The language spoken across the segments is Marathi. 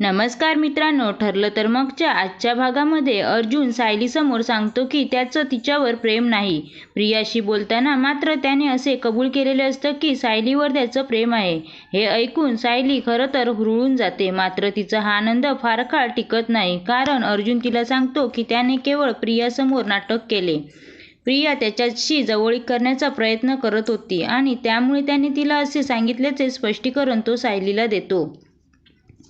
नमस्कार मित्रांनो ठरलं तर मगच्या आजच्या भागामध्ये अर्जुन सायलीसमोर सांगतो की त्याचं तिच्यावर प्रेम नाही. प्रियाशी बोलताना मात्र त्याने असे कबूल केलेले असतं की सायलीवर त्याचं प्रेम आहे. हे ऐकून सायली खरं तर हुरळून जाते. मात्र तिचा हा आनंद फार काळ टिकत नाही. कारण अर्जुन तिला सांगतो की त्याने केवळ प्रियासमोर नाटक केले. प्रिया त्याच्याशी जवळीक करण्याचा प्रयत्न करत होती आणि त्यामुळे त्याने तिला असे सांगितल्याचे स्पष्टीकरण तो सायलीला देतो.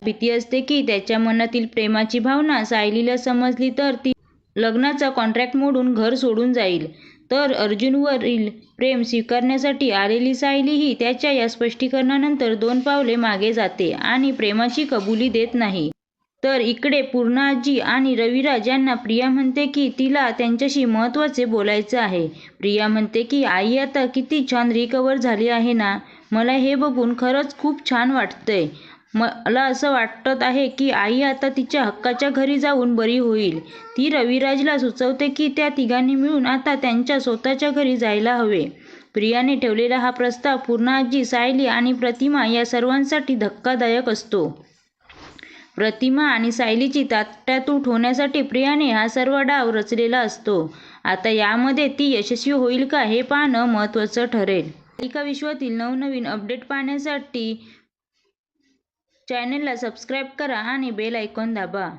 भीती असते की त्याच्या मनातील प्रेमाची भावना सायलीला समजली तर ती लग्नाचा कॉन्ट्रॅक्ट मोडून घर सोडून जाईल. तर अर्जुनवरील प्रेम स्वीकारण्यासाठी आलेली सायली ही त्याच्या या स्पष्टीकरणानंतर दोन पावले मागे जाते आणि प्रेमाची कबुली देत नाही. तर इकडे पूर्णाजी आणि रविराज यांना प्रिया म्हणते की तिला त्यांच्याशी महत्त्वाचे बोलायचं आहे. प्रिया म्हणते की आई आता किती छान रिकवर झाली आहे ना? मला हे बघून खरंच खूप छान वाटतंय. मला असं वाटत आहे की आई आता तिच्या हक्काच्या घरी जाऊन बरी होईल. ती रविराजला सुचवते की त्या तिघांनी मिळून आता त्यांच्या स्वतःच्या घरी जायला हवे. प्रियाने ठेवलेला हा प्रस्ताव पूर्णाजी सायली आणि प्रतिमा या सर्वांसाठी धक्कादायक असतो. प्रतिमा आणि सायलीची ताट्यातूट होण्यासाठी प्रियाने हा सर्व डाव रचलेला असतो. आता यामध्ये ती यशस्वी होईल का हे पाहणं महत्त्वाचं ठरेल. मालिका विश्वातील नवनवीन अपडेट पाहण्यासाठी चॅनलला सबस्क्राईब करा आणि बेल आयकॉन दाबा.